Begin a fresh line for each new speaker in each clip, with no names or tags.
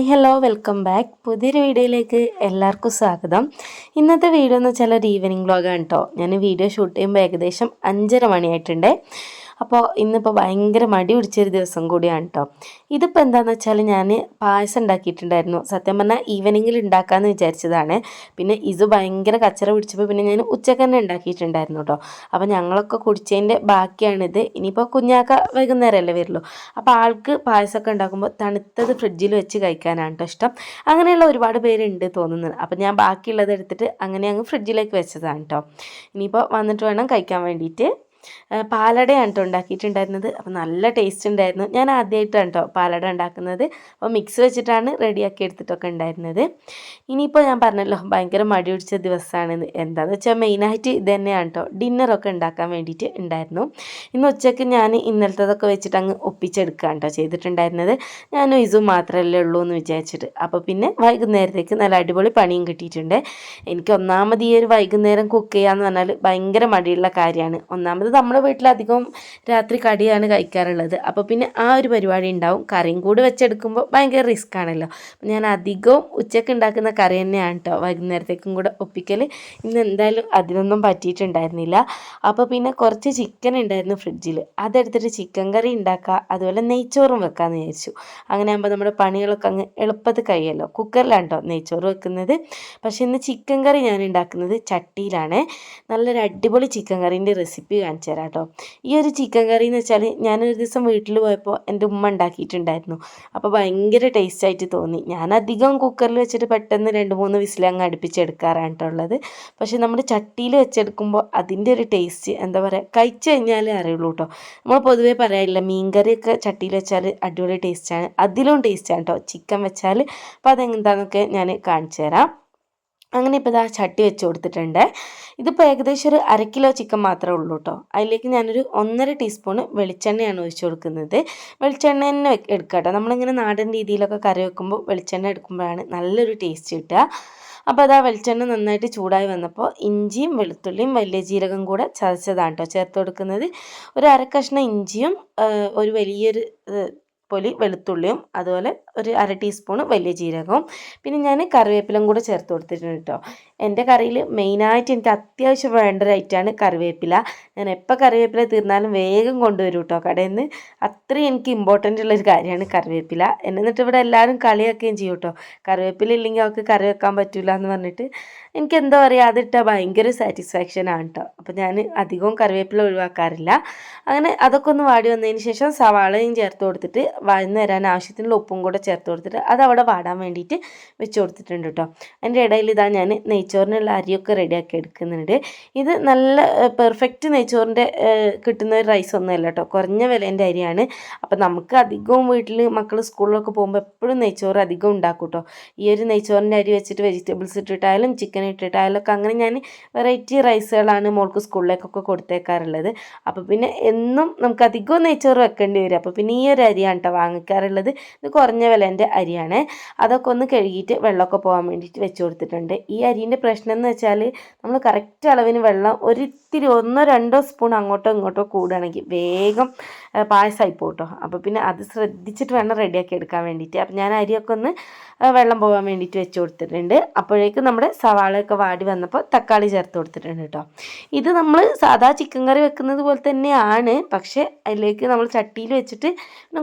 Hi hello welcome back. പുതിയൊരു വീഡിയോയിലേക്ക് എല്ലാവർക്കും സ്വാഗതം. ഇന്നത്തെ വീഡിയോ എന്ന് വെച്ചാൽ ഒരു ഈവനിങ് വ്ളോഗാണ് കേട്ടോ ഞാൻ വീഡിയോ ഷൂട്ട് ചെയ്യുമ്പോൾ ഏകദേശം അഞ്ചര മണിയായിട്ടുണ്ട്. അപ്പോൾ ഇന്നിപ്പോൾ ഭയങ്കര മടി പിടിച്ചൊരു ദിവസം കൂടിയാണ് കേട്ടോ ഇതിപ്പോൾ എന്താണെന്ന് വെച്ചാൽ ഞാൻ പായസം ഉണ്ടാക്കിയിട്ടുണ്ടായിരുന്നു. സത്യം പറഞ്ഞാൽ ഈവനിങ്ങിൽ ഉണ്ടാക്കാമെന്ന് വിചാരിച്ചതാണ്. പിന്നെ ഇത് ഭയങ്കര കച്ചറ പിടിച്ചപ്പോൾ പിന്നെ ഞാൻ ഉച്ചയ്ക്ക് തന്നെ ഉണ്ടാക്കിയിട്ടുണ്ടായിരുന്നു കേട്ടോ അപ്പോൾ ഞങ്ങളൊക്കെ കുടിച്ചതിന്റെ ബാക്കിയാണിത്. ഇനിയിപ്പോൾ കുഞ്ഞാക്ക വൈകുന്നേരമല്ലേ വരുള്ളൂ. അപ്പോൾ ആൾക്ക് പായസമൊക്കെ ഉണ്ടാക്കുമ്പോൾ തണുത്തത് ഫ്രിഡ്ജിൽ വെച്ച് കഴിക്കാനാണ് കേട്ടോ ഇഷ്ടം. അങ്ങനെയുള്ള ഒരുപാട് പേരുണ്ട് തോന്നുന്നത്. അപ്പോൾ ഞാൻ ബാക്കിയുള്ളത് എടുത്തിട്ട് അങ്ങനെ അങ്ങ് ഫ്രിഡ്ജിലേക്ക് വെച്ചതാണ് കേട്ടോ ഇനിയിപ്പോൾ വന്നിട്ട് വേണം കഴിക്കാൻ വേണ്ടിയിട്ട്. പാലടയാണ് കേട്ടോ ഉണ്ടാക്കിയിട്ടുണ്ടായിരുന്നത്. അപ്പോൾ നല്ല ടേസ്റ്റ് ഉണ്ടായിരുന്നു. ഞാൻ ആദ്യമായിട്ടാണ് കേട്ടോ പാലട ഉണ്ടാക്കുന്നത്. അപ്പോൾ മിക്സ് വെച്ചിട്ടാണ് റെഡിയാക്കി എടുത്തിട്ടൊക്കെ ഉണ്ടായിരുന്നത്. ഇനിയിപ്പോൾ ഞാൻ പറഞ്ഞല്ലോ ഭയങ്കര മടി പിടിച്ച ദിവസമാണ് എന്താണെന്ന് വെച്ചാൽ മെയിനായിട്ട് ഇത് തന്നെയാണ് കേട്ടോ ഡിന്നറൊക്കെ ഉണ്ടാക്കാൻ വേണ്ടിയിട്ട് ഉണ്ടായിരുന്നു. ഇന്ന് ഉച്ചയ്ക്ക് ഞാൻ ഇന്നലത്തതൊക്കെ വെച്ചിട്ട് അങ്ങ് ഒപ്പിച്ചെടുക്കുകയാണ് കേട്ടോ ചെയ്തിട്ടുണ്ടായിരുന്നത്. ഞാനും ഇസും മാത്രമല്ലേ ഉള്ളൂ എന്ന് വിചാരിച്ചിട്ട്. അപ്പോൾ പിന്നെ വൈകുന്നേരത്തേക്ക് നല്ല അടിപൊളി പണിയും കിട്ടിയിട്ടുണ്ട്. എനിക്ക് ഒന്നാമത് ഈ ഒരു വൈകുന്നേരം കുക്ക് ചെയ്യുക എന്ന് പറഞ്ഞാൽ ഭയങ്കര മടിയുള്ള കാര്യമാണ്. ഒന്നാമത് നമ്മുടെ വീട്ടിലധികം രാത്രി കടിയാണ് കഴിക്കാറുള്ളത്. അപ്പോൾ പിന്നെ ആ ഒരു പരിപാടി ഉണ്ടാവും. കറിയും കൂടി വെച്ചെടുക്കുമ്പോൾ ഭയങ്കര റിസ്ക് ആണല്ലോ. ഞാൻ അധികവും ഉച്ചയ്ക്ക് ഉണ്ടാക്കുന്ന കറി തന്നെയാണ് കേട്ടോ വൈകുന്നേരത്തേക്കും കൂടെ ഒപ്പിക്കൽ ഇന്ന് എന്തായാലും അതിനൊന്നും പറ്റിയിട്ടുണ്ടായിരുന്നില്ല. അപ്പോൾ പിന്നെ കുറച്ച് ചിക്കൻ ഉണ്ടായിരുന്നു ഫ്രിഡ്ജിൽ അതെടുത്തിട്ട് ചിക്കൻ കറി ഉണ്ടാക്കുക അതുപോലെ നെയ്ച്ചോറും വെക്കാമെന്ന് വിചാരിച്ചു. അങ്ങനെ ആകുമ്പോൾ നമ്മുടെ പണികളൊക്കെ അങ്ങ് എളുപ്പത്തിൽ കഴിയല്ലോ. കുക്കറിലാണ് കേട്ടോ നെയ്ച്ചോറ് വെക്കുന്നത്. പക്ഷേ ഇന്ന് ചിക്കൻ കറി ഞാൻ ഉണ്ടാക്കുന്നത് ചട്ടിയിലാണ്. നല്ലൊരു അടിപൊളി ചിക്കൻ കറീന്റെ റെസിപ്പി കാണിച്ചു തരാം കേട്ടോ ഈ ഒരു ചിക്കൻ കറി എന്ന് വെച്ചാൽ ഞാനൊരു ദിവസം വീട്ടിൽ പോയപ്പോൾ എന്റെ ഉമ്മ ഉണ്ടാക്കിയിട്ടുണ്ടായിരുന്നു. അപ്പോൾ ഭയങ്കര ടേസ്റ്റ് ആയിട്ട് തോന്നി. ഞാൻ അധികം കുക്കറിൽ വെച്ചിട്ട് പെട്ടെന്ന് രണ്ട് മൂന്ന് വിസിൽ അങ്ങ് കേട്ടോ ഉള്ളത്. പക്ഷേ നമ്മൾ ചട്ടിയിൽ വെച്ചെടുക്കുമ്പോൾ അതിന്റെ ഒരു ടേസ്റ്റ് എന്താ പറയുക കഴിച്ചു കഴിഞ്ഞാലേ അറിയുള്ളൂ കേട്ടോ നമ്മൾ പൊതുവേ പറയാറില്ല മീൻകറിയൊക്കെ ചട്ടിയിൽ വെച്ചാൽ അടിപൊളി ടേസ്റ്റാണ് അതിലും ടേസ്റ്റാണ് കേട്ടോ ചിക്കൻ വെച്ചാൽ അപ്പോൾ അതെന്താണെന്നൊക്കെ ഞാൻ കാണിച്ചു തരാം അങ്ങനെ ഇപ്പോൾ ഇതാ ചട്ടി വെച്ച് കൊടുത്തിട്ടുണ്ട്. ഇതിപ്പോൾ ഏകദേശം ഒരു അര കിലോ ചിക്കൻ മാത്രമേ ഉള്ളൂ കേട്ടോ. അതിലേക്ക് ഞാനൊരു ഒന്നര ടീസ്പൂണ് വെളിച്ചെണ്ണയാണ് ഒഴിച്ചു കൊടുക്കുന്നത്. വെളിച്ചെണ്ണ തന്നെ എടുക്കുക കേട്ടോ. നമ്മളിങ്ങനെ നാടൻ രീതിയിലൊക്കെ കറി വെക്കുമ്പോൾ വെളിച്ചെണ്ണ എടുക്കുമ്പോഴാണ് നല്ലൊരു ടേസ്റ്റ് കിട്ടുക. അപ്പോൾ അതാ വെളിച്ചെണ്ണ നന്നായിട്ട് ചൂടായി വന്നപ്പോൾ ഇഞ്ചിയും വെളുത്തുള്ളിയും വലിയ ജീരകം കൂടെ ചതച്ചതാണ് കേട്ടോ ചേർത്ത് കൊടുക്കുന്നത്. ഒരു അര കഷ്ണം ഇഞ്ചിയും ഒരു വലിയൊരു പൊലി വെളുത്തുള്ളിയും അതുപോലെ ഒരു അര ടീസ്പൂൺ വലിയ ജീരകവും. പിന്നെ ഞാൻ കറിവേപ്പിലും കൂടെ ചേർത്ത് കൊടുത്തിട്ടുണ്ട് കേട്ടോ എന്റെ കറിയിൽ മെയിനായിട്ട് എനിക്ക് അത്യാവശ്യം വേണ്ട ഒരു ഐറ്റമാണ് കറിവേപ്പില. ഞാൻ എപ്പോൾ കറിവേപ്പില തീർന്നാലും വേഗം കൊണ്ടുവരും കേട്ടോ കടയിൽ നിന്ന് അത്രയും എനിക്ക് ഇമ്പോർട്ടന്റ് ഉള്ളൊരു കാര്യമാണ് കറിവേപ്പില. എന്നിട്ട് ഇവിടെ എല്ലാവരും കളിയാക്കുകയും ചെയ്യും കേട്ടോ കറിവേപ്പില ഇല്ലെങ്കിൽ അവൾക്ക് കറി വെക്കാൻ പറ്റില്ല എന്ന് പറഞ്ഞിട്ട് എനിക്ക് എന്താ പറയുക അതിട്ടാൽ ഭയങ്കര സാറ്റിസ്ഫാക്ഷൻ ആണ് കേട്ടോ അപ്പോൾ ഞാൻ അധികവും കറിവേപ്പില ഒഴിവാക്കാറില്ല. അങ്ങനെ അതൊക്കെ ഒന്ന് വാടി വന്നതിന് ശേഷം സവാളയും ചേർത്ത് കൊടുത്തിട്ട് വന്നു തരാൻ ആവശ്യത്തിനുള്ള ഉപ്പും കൂടെ ചേർത്ത് കൊടുത്തിട്ട് അത് അവിടെ വാടാൻ വേണ്ടിയിട്ട് വെച്ച് കൊടുത്തിട്ടുണ്ട് കേട്ടോ. അതിന്റെ ഇടയിൽ ഇതാ ഞാൻ നെയ്ച്ചോറിനുള്ള അരിയൊക്കെ റെഡിയാക്കി എടുക്കുന്നുണ്ട്. ഇത് നല്ല പെർഫെക്റ്റ് നെയ്ച്ചോറിന്റെ കിട്ടുന്ന ഒരു റൈസ് ഒന്നുമല്ല കേട്ടോ. കുറഞ്ഞ വിലേന്റെ അരിയാണ്. അപ്പോൾ നമുക്ക് അധികവും വീട്ടിൽ മക്കൾ സ്കൂളിലൊക്കെ പോകുമ്പോൾ എപ്പോഴും നെയ്ച്ചോറ് അധികം ഉണ്ടാക്കും കേട്ടോ. ഈ ഒരു നെയ്ച്ചോറിന്റെ അരി വെച്ചിട്ട് വെജിറ്റബിൾസ് ഇട്ടിട്ടായാലും ചിക്കൻ ഇട്ടിട്ടായാലും ഒക്കെ അങ്ങനെ ഞാൻ വെറൈറ്റി റൈസുകളാണ് മോൾക്ക് സ്കൂളിലേക്കൊക്കെ കൊടുത്തേക്കാറുള്ളത്. അപ്പോൾ പിന്നെ എന്നും നമുക്ക് അധികം നെയ്ച്ചോറ് വെക്കേണ്ടി വരും. അപ്പോൾ പിന്നെ ഈ ഒരു അരിയാണ് കേട്ടോ വാങ്ങിക്കാറുള്ളത്. ഇത് കുറഞ്ഞ വിലേന്റെ അരിയാണ്. അതൊക്കെ ഒന്ന് കഴുകിയിട്ട് വെള്ളമൊക്കെ പോകാൻ വേണ്ടിയിട്ട് വെച്ച് കൊടുത്തിട്ടുണ്ട്. ഈ അരിന്റെ പ്രശ്നം എന്ന് വെച്ചാൽ നമ്മൾ കറക്റ്റ് അളവിന് വെള്ളം ഒരിത്തിരി ഒന്നോ രണ്ടോ സ്പൂൺ അങ്ങോട്ടോ ഇങ്ങോട്ടോ കൂടുകയാണെങ്കിൽ വേഗം പായസമായി പോട്ടോ അപ്പോൾ പിന്നെ അത് ശ്രദ്ധിച്ചിട്ട് വേണം റെഡിയാക്കി എടുക്കാൻ വേണ്ടിയിട്ട്. അപ്പം ഞാൻ അരിയൊക്കെ ഒന്ന് വെള്ളം പോകാൻ വേണ്ടിയിട്ട് വെച്ച് കൊടുത്തിട്ടുണ്ട്. അപ്പോഴേക്കും നമ്മുടെ സവാളയൊക്കെ വാടി വന്നപ്പോൾ തക്കാളി ചേർത്ത് കൊടുത്തിട്ടുണ്ട് കേട്ടോ. ഇത് നമ്മൾ സാധാ ചിക്കൻ കറി വെക്കുന്നത് പോലെ തന്നെയാണ്. പക്ഷേ അതിലേക്ക് നമ്മൾ ചട്ടിയിൽ വെച്ചിട്ട്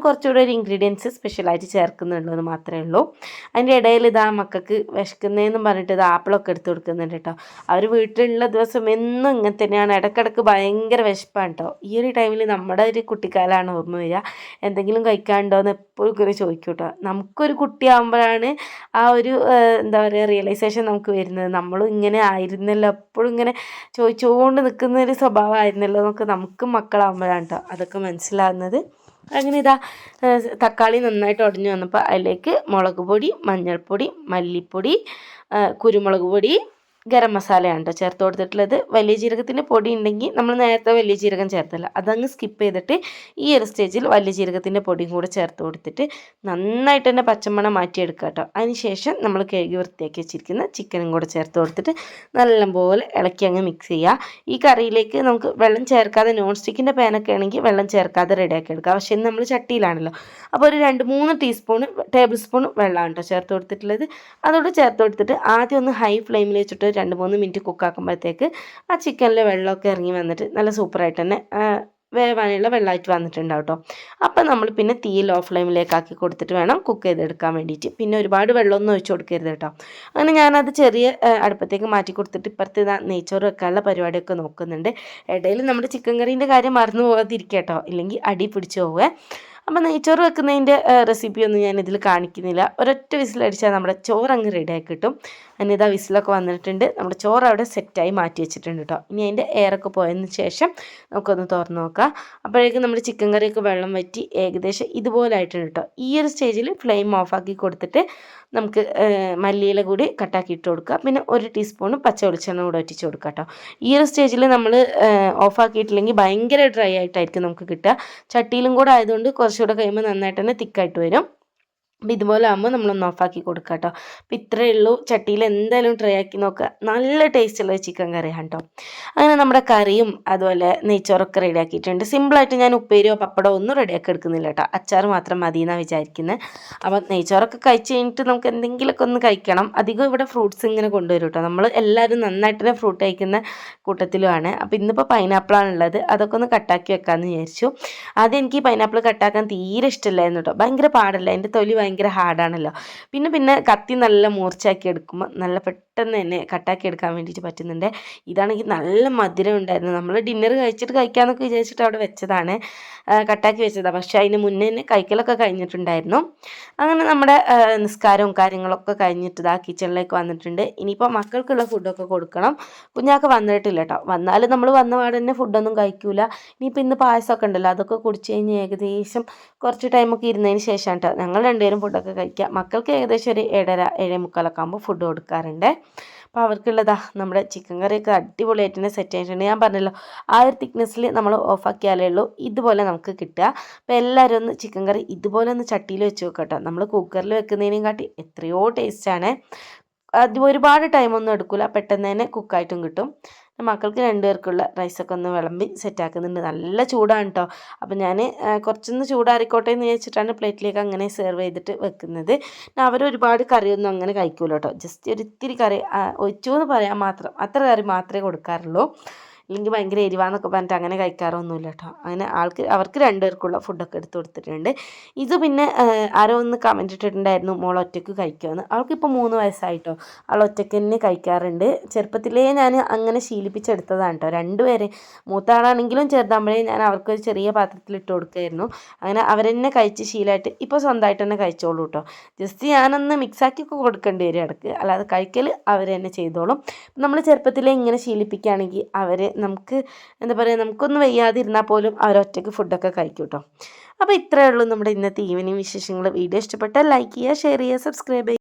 കുറച്ചുകൂടെ ഒരു ഇൻഗ്രീഡിയൻസ് സ്പെഷ്യലായിട്ട് ചേർക്കുന്നുള്ളൂ എന്ന് മാത്രമേ ഉള്ളൂ. അതിന്റെ ഇടയിൽ ഇതാ മക്കൾക്ക് വിശക്കുന്നതെന്നും പറഞ്ഞിട്ട് ഇത് ആപ്പിളൊക്കെ എടുത്ത് കൊടുക്കുന്നുണ്ട് കേട്ടോ. അവർ വീട്ടിലുള്ള ദിവസം എന്നും ഇങ്ങനെ തന്നെയാണ്. ഇടയ്ക്കിടയ്ക്ക് ഭയങ്കര വിശപ്പാണ് കേട്ടോ. ഈ ഒരു ടൈമിൽ നമ്മുടെ ഒരു കുട്ടിക്കാലമാണ് ഓർമ്മ വരിക. എന്തെങ്കിലും കഴിക്കാനുണ്ടോ എന്ന് എപ്പോഴും ഇങ്ങനെ ചോദിക്കും കേട്ടോ. നമുക്കൊരു കുട്ടിയാകുമ്പോഴാണ് ആ ഒരു എന്താ പറയുക റിയലൈസേഷൻ നമുക്ക് വരുന്നത്. നമ്മളും ഇങ്ങനെ ആയിരുന്നല്ലോ. എപ്പോഴും ഇങ്ങനെ ചോദിച്ചുകൊണ്ട് നിൽക്കുന്ന ഒരു സ്വഭാവമായിരുന്നല്ലോ എന്നൊക്കെ നമുക്ക് മക്കളാകുമ്പോഴാണ് കേട്ടോ. അതൊക്കെ മനസ്സിലാകുന്നത് അങ്ങനെ ഇതാ തക്കാളി നന്നായിട്ട് ഉടഞ്ഞു വന്നപ്പോൾ അതിലേക്ക് മുളക് പൊടി മഞ്ഞൾപ്പൊടി മല്ലിപ്പൊടി കുരുമുളക് പൊടി ഗരം മസാലയാണ് കേട്ടോ ചേർത്ത് കൊടുത്തിട്ടുള്ളത്. വലിയ ജീരകത്തിന്റെ പൊടി ഉണ്ടെങ്കിൽ നമ്മൾ നേരത്തെ വലിയ ജീരകം ചേർത്തല്ല. അതങ്ങ് സ്കിപ്പ് ചെയ്തിട്ട് ഈ ഒരു സ്റ്റേജിൽ വലിയ ജീരകത്തിന്റെ പൊടിയും കൂടെ ചേർത്ത് കൊടുത്തിട്ട് നന്നായിട്ട് തന്നെ പച്ചമണം മാറ്റിയെടുക്കുക കേട്ടോ അതിനുശേഷം നമ്മൾ കഴുകി വൃത്തിയാക്കി വെച്ചിരിക്കുന്ന ചിക്കനും കൂടെ ചേർത്ത് കൊടുത്തിട്ട് നല്ലപോലെ ഇളക്കി അങ്ങ് മിക്സ് ചെയ്യുക. ഈ കറിയിലേക്ക് നമുക്ക് വെള്ളം ചേർക്കാതെ നോൺ സ്റ്റിക്കിന്റെ പാനൊക്കെ ആണെങ്കിൽ വെള്ളം ചേർക്കാതെ റെഡിയാക്കി എടുക്കുക. പക്ഷേ ഇന്ന് നമ്മൾ ചട്ടിയിലാണല്ലോ. അപ്പോൾ ഒരു രണ്ട് മൂന്ന് ടീസ്പൂൺ ടേബിൾ സ്പൂൺ വെള്ളമാണ് കേട്ടോ ചേർത്ത് കൊടുത്തിട്ടുള്ളത്. അതോട് ചേർത്ത് കൊടുത്തിട്ട് ആദ്യം ഒന്ന് ഹൈ ഫ്ലെയിമിൽ വെച്ചിട്ട് രണ്ട് മൂന്ന് മിനിറ്റ് കുക്കാക്കുമ്പോഴത്തേക്ക് ആ ചിക്കനിലെ വെള്ളമൊക്കെ ഇറങ്ങി വന്നിട്ട് നല്ല സൂപ്പറായിട്ട് തന്നെ വേവാനുള്ള വെള്ളമായിട്ട് വന്നിട്ടുണ്ടാവും കേട്ടോ അപ്പം നമ്മൾ പിന്നെ തീ ലോ ഫ്ലെയിമിലേക്കാക്കി കൊടുത്തിട്ട് വേണം കുക്ക് ചെയ്തെടുക്കാൻ വേണ്ടിയിട്ട്. പിന്നെ ഒരുപാട് വെള്ളമൊന്നും ഒഴിച്ചു കൊടുക്കരുത് കേട്ടോ. അങ്ങനെ ഞാനത് ചെറിയ അടുപ്പത്തേക്ക് മാറ്റി കൊടുത്തിട്ട് ഇപ്പുറത്ത് നെയ്ച്ചോറ് വെക്കാനുള്ള പരിപാടിയൊക്കെ നോക്കുന്നുണ്ട്. ഇടയിൽ നമ്മുടെ ചിക്കൻ കറീന്റെ കാര്യം മറന്നു പോകാതിരിക്കുക കേട്ടോ ഇല്ലെങ്കിൽ അടി പിടിച്ച് പോവുക അപ്പോൾ നെയ്ച്ചോറ് വെക്കുന്നതിന്റെ റെസിപ്പി ഒന്നും ഞാൻ ഇതിൽ കാണിക്കുന്നില്ല. ഒരൊറ്റ വിസിലടിച്ചാൽ നമ്മുടെ ചോറ് അങ്ങ് റെഡിയായി കിട്ടും. ഇതാ വിസിലൊക്കെ വന്നിട്ടുണ്ട്. നമ്മുടെ ചോറ് അവിടെ സെറ്റായി മാറ്റി വെച്ചിട്ടുണ്ട് കേട്ടോ ഇനി അതിന്റെ എയറൊക്കെ പോയതിന് ശേഷം നമുക്കൊന്ന് തുറന്ന് നോക്കാം. അപ്പോഴേക്കും നമ്മുടെ ചിക്കൻ കറിയൊക്കെ വെള്ളം വറ്റി ഏകദേശം ഇതുപോലെ ആയിട്ടുണ്ട് കേട്ടോ ഈ ഒരു സ്റ്റേജിൽ ഫ്ലെയിം ഓഫാക്കി കൊടുത്തിട്ട് നമുക്ക് മല്ലിയില കൂടി കട്ടാക്കി ഇട്ട് കൊടുക്കുക. പിന്നെ ഒരു ടീസ്പൂൺ പച്ച വെളിച്ചെണ്ണ കൂടെ ഒറ്റിച്ച് കൊടുക്കുക കേട്ടോ ഈ ഒരു സ്റ്റേജിൽ നമ്മൾ ഓഫാക്കിയിട്ടില്ലെങ്കിൽ ഭയങ്കര ഡ്രൈ ആയിട്ടായിരിക്കും നമുക്ക് കിട്ടുക. ചട്ടിയിലും കൂടെ ആയതുകൊണ്ട് കുറച്ചുകൂടെ കഴിയുമ്പോൾ നന്നായിട്ട് തന്നെ തിക്കായിട്ട് വരും. അപ്പം ഇതുപോലെ ആകുമ്പോൾ നമ്മളൊന്ന് ഓഫാക്കി കൊടുക്കുക കേട്ടോ അപ്പം ഇത്രയേ ഉള്ളൂ. ചട്ടിയിൽ എന്തായാലും ട്രൈ ആക്കി നോക്കുക നല്ല ടേസ്റ്റുള്ള ചിക്കൻ കറിയാണ് കേട്ടോ അങ്ങനെ നമ്മുടെ കറിയും അതുപോലെ നെയ്ച്ചോറൊക്കെ റെഡി ആക്കിയിട്ടുണ്ട്. സിമ്പിളായിട്ട് ഞാൻ ഉപ്പേരിയോ പപ്പടോ ഒന്നും റെഡിയാക്കി എടുക്കുന്നില്ല കേട്ടോ അച്ചാർ മാത്രം മതി എന്നാണ് വിചാരിക്കുന്നത് അപ്പം നെയ്ച്ചോറൊക്കെ കഴിച്ച് കഴിഞ്ഞിട്ട് നമുക്ക് എന്തെങ്കിലുമൊക്കെ ഒന്ന് കഴിക്കണം. അധികം ഇവിടെ ഫ്രൂട്ട്സ് ഇങ്ങനെ കൊണ്ടുവരും കേട്ടോ നമ്മൾ എല്ലാവരും നന്നായിട്ട് ഫ്രൂട്ട് കഴിക്കുന്ന കൂട്ടത്തിലുമാണ്. അപ്പോൾ ഇന്നിപ്പോൾ പൈനാപ്പിളാണ് ഉള്ളത്. അതൊക്കെ ഒന്ന് കട്ടാക്കി വെക്കാമെന്ന് വിചാരിച്ചു. ആദ്യം എനിക്ക് പൈനാപ്പിൾ കട്ടാക്കാൻ തീരെ ഇഷ്ടമില്ലായിരുന്നു കേട്ടോ ഭയങ്കര പാടല്ല? എന്റെ തൊലി ഭയങ്കര ഹാർഡാണല്ലോ പിന്നെ പിന്നെ കത്തി നല്ല മൂർച്ചയാക്കി എടുക്കുമ്പോൾ നല്ല പെട്ടെന്ന് തന്നെ കട്ടാക്കി എടുക്കാൻ വേണ്ടിയിട്ട് പറ്റുന്നുണ്ട്. ഇതാണെങ്കിൽ നല്ല മധുരം ഉണ്ടായിരുന്നു നമ്മൾ ഡിന്നർ കഴിച്ചിട്ട് കഴിക്കാമെന്നൊക്കെ വിചാരിച്ചിട്ട് അവിടെ വെച്ചതാണ്. കട്ടാക്കി വെച്ചതാണ് പക്ഷേ അതിന് മുന്നേ തന്നെ കഴിക്കലൊക്കെ കഴിഞ്ഞിട്ടുണ്ടായിരുന്നു. അങ്ങനെ നമ്മുടെ നിസ്കാരവും കാര്യങ്ങളൊക്കെ കഴിഞ്ഞിട്ട് ഇതാ കിച്ചണിലേക്ക് വന്നിട്ടുണ്ട്. ഇനിയിപ്പോൾ മക്കൾക്കുള്ള ഫുഡൊക്കെ കൊടുക്കണം. കുഞ്ഞാക്ക് വന്നിട്ടില്ല കേട്ടോ വന്നാൽ നമ്മൾ വന്ന പാടെ തന്നെ ഫുഡൊന്നും കഴിക്കൂല. ഇനിയിപ്പോൾ ഇന്ന് പായസമൊക്കെ ഉണ്ടല്ലോ. അതൊക്കെ കുടിച്ച് കഴിഞ്ഞ് ഏകദേശം കുറച്ച് ടൈമൊക്കെ ഇരുന്നതിന് ശേഷം കേട്ടോ ഞങ്ങൾ രണ്ടുപേരും ഫുഡൊക്കെ കഴിക്കുക മക്കൾക്ക് ഏകദേശം ഒരു ഏഴര ഏഴേ മുക്കാലൊക്കെ ആകുമ്പോൾ ഫുഡ് കൊടുക്കാറുണ്ട്. അപ്പോൾ അവർക്കുള്ളതാ നമ്മുടെ ചിക്കൻ കറിയൊക്കെ അടിപൊളിയായിട്ട് തന്നെ സെറ്റ് ചെയ്തിട്ടുണ്ട്. ഞാൻ പറഞ്ഞല്ലോ ആ ഒരു തിക്നെസ്സിൽ നമ്മൾ ഓഫാക്കിയാലേ ഉള്ളൂ. ഇതുപോലെ നമുക്ക് കിട്ടുക. അപ്പോൾ എല്ലാവരും ഒന്ന് ചിക്കൻ കറി ഇതുപോലെ ഒന്ന് ചട്ടിയിൽ വെച്ച് നോക്കട്ടോ. നമ്മൾ കുക്കറിൽ വെക്കുന്നതിനേയും കാട്ടി എത്രയോ ടേസ്റ്റാണ് അത് ഒരുപാട് ടൈമൊന്നും എടുക്കില്ല പെട്ടെന്ന് തന്നെ കുക്കായിട്ടും കിട്ടും. മക്കൾക്ക് രണ്ടുപേർക്കുള്ള റൈസൊക്കെ ഒന്ന് വിളമ്പി സെറ്റാക്കുന്നുണ്ട് നല്ല ചൂടാണ് കേട്ടോ അപ്പം ഞാൻ കുറച്ചൊന്ന് ചൂടാറിക്കോട്ടെ എന്ന് വിചാരിച്ചിട്ടാണ് പ്ലേറ്റിലേക്ക് അങ്ങനെ സെർവ് ചെയ്തിട്ട് വെക്കുന്നത്. അവർ ഒരുപാട് കറിയൊന്നും അങ്ങനെ കഴിക്കൂല കേട്ടോ ജസ്റ്റ് ഒരു ഇത്തിരി കറി ഒഴിച്ചു എന്ന് പറയാൻ മാത്രം അത്ര കറി മാത്രമേ കൊടുക്കാറുള്ളൂ. ഇല്ലെങ്കിൽ ഭയങ്കര എരിവാന്നൊക്കെ പറഞ്ഞിട്ട് അങ്ങനെ കഴിക്കാറൊന്നുമില്ല കേട്ടോ അങ്ങനെ ആൾക്ക് അവർക്ക് രണ്ടുപേർക്കുള്ള ഫുഡൊക്കെ എടുത്ത് കൊടുത്തിട്ടുണ്ട്. ഇത് പിന്നെ ആരോ ഒന്ന് കമന്റ് ഇട്ടിട്ടുണ്ടായിരുന്നു മോൾ ഒറ്റയ്ക്ക് കഴിക്കുമെന്ന് അവൾക്കിപ്പോൾ മൂന്ന് വയസ്സായിട്ടോ. അവൾ ഒറ്റയ്ക്ക് തന്നെ കഴിക്കാറുണ്ട്. ചെറുപ്പത്തിലേ ഞാൻ അങ്ങനെ ശീലിപ്പിച്ചെടുത്തതാണ് കേട്ടോ രണ്ടുപേരെ മൂത്ത ആളാണെങ്കിലും ചെറുതാകുമ്പോഴേ ഞാൻ അവർക്കൊരു ചെറിയ പാത്രത്തിൽ ഇട്ട് കൊടുക്കുമായിരുന്നു അങ്ങനെ അവരെന്നെ കഴിച്ച് ശീലമായിട്ട് ഇപ്പോൾ സ്വന്തമായിട്ട് തന്നെ കഴിച്ചോളൂ കേട്ടോ ജസ്റ്റ് ഞാനൊന്ന് മിക്സാക്കി ഒക്കെ കൊടുക്കേണ്ടി വരും ഇടയ്ക്ക്. അല്ലാതെ കഴിക്കൽ അവർ തന്നെ ചെയ്തോളും. നമ്മൾ ചെറുപ്പത്തിലേ ഇങ്ങനെ ശീലിപ്പിക്കുകയാണെങ്കിൽ അവർ നമുക്ക് എന്താ പറയുക നമുക്കൊന്നും വയ്യാതിരുന്നാൽ പോലും അവരൊറ്റയ്ക്ക് ഫുഡൊക്കെ കഴിക്കും കേട്ടോ അപ്പോൾ ഇത്രയേ ഉള്ളൂ നമ്മുടെ ഇന്നത്തെ ഈവനിങ് വിശേഷങ്ങൾ വീഡിയോ ഇഷ്ടപ്പെട്ടാൽ ലൈക്ക് ചെയ്യുക ഷെയർ ചെയ്യുക സബ്സ്ക്രൈബ് ചെയ്യുക.